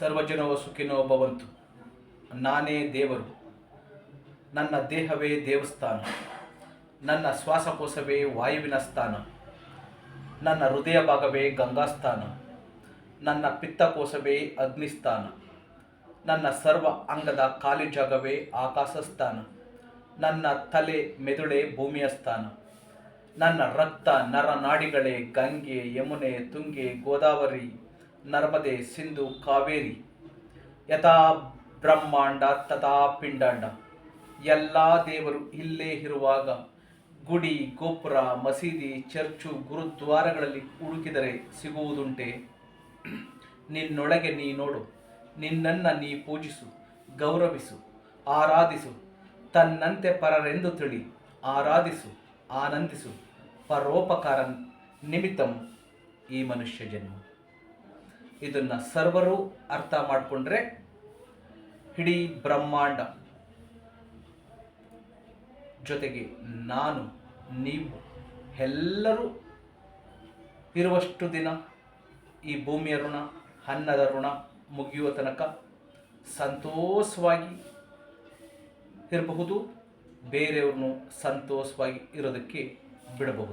ಸರ್ವಜನೋ ಸುಖಿನೋ ಭವಂತು. ನಾನೇ ದೇವರು. ನನ್ನ ದೇಹವೇ ದೇವಸ್ಥಾನ. ನನ್ನ ಶ್ವಾಸಕೋಶವೇ ವಾಯುವಿನ ಸ್ಥಾನ. ನನ್ನ ಹೃದಯ ಭಾಗವೇ ಗಂಗಾಸ್ಥಾನ. ನನ್ನ ಪಿತ್ತಕೋಶವೇ ಅಗ್ನಿಸ್ಥಾನ. ನನ್ನ ಸರ್ವ ಅಂಗದ ಖಾಲಿ ಜಾಗವೇ ಆಕಾಶಸ್ಥಾನ. ನನ್ನ ತಲೆ ಮೆದುಳೆ ಭೂಮಿಯ ಸ್ಥಾನ. ನನ್ನ ರಕ್ತ ನರನಾಡಿಗಳೇ ಗಂಗೆ, ಯಮುನೆ, ತುಂಗೆ, ಗೋದಾವರಿ ನರ್ಮದೆ, ಸಿಂಧು, ಕಾವೇರಿ. ಯಥಾ ಬ್ರಹ್ಮಾಂಡ, ತಥಾ ಪಿಂಡಾಂಡ. ಎಲ್ಲ ದೇವರು ಇಲ್ಲೇ ಇರುವಾಗ ಗುಡಿ, ಗೋಪುರ, ಮಸೀದಿ, ಚರ್ಚು, ಗುರುದ್ವಾರಗಳಲ್ಲಿ ಹುಡುಕಿದರೆ ಸಿಗುವುದುಂಟೆ? ನಿನ್ನೊಳಗೆ ನೀ ನೋಡು, ನಿನ್ನನ್ನು ನೀ ಪೂಜಿಸು, ಗೌರವಿಸು, ಆರಾಧಿಸು, ತನ್ನಂತೆ ಪರರೆಂದು ತಿಳಿ, ಆರಾಧಿಸು, ಆನಂದಿಸು, ಪರೋಪಕಾರ ನಿಮಿತ್ತಂ ಈ ಮನುಷ್ಯ ಜನ್ಮ ಇದನ್ನು ಸರ್ವರು ಅರ್ಥ ಮಾಡಿಕೊಂಡ್ರೆ ಇಡೀ ಬ್ರಹ್ಮಾಂಡ. ಜೊತೆಗೆ ನಾನು, ನೀವು, ಎಲ್ಲರೂ ಇರುವಷ್ಟು ದಿನ ಈ ಭೂಮಿಯ ಋಣ, ಅನ್ನದ ಋಣ ಮುಗಿಯುವ ತನಕ ಸಂತೋಷವಾಗಿ ಇರಬಹುದು, ಬೇರೆಯವ್ರನ್ನು ಸಂತೋಷವಾಗಿ ಇರೋದಕ್ಕೆ ಬಿಡಬಹುದು.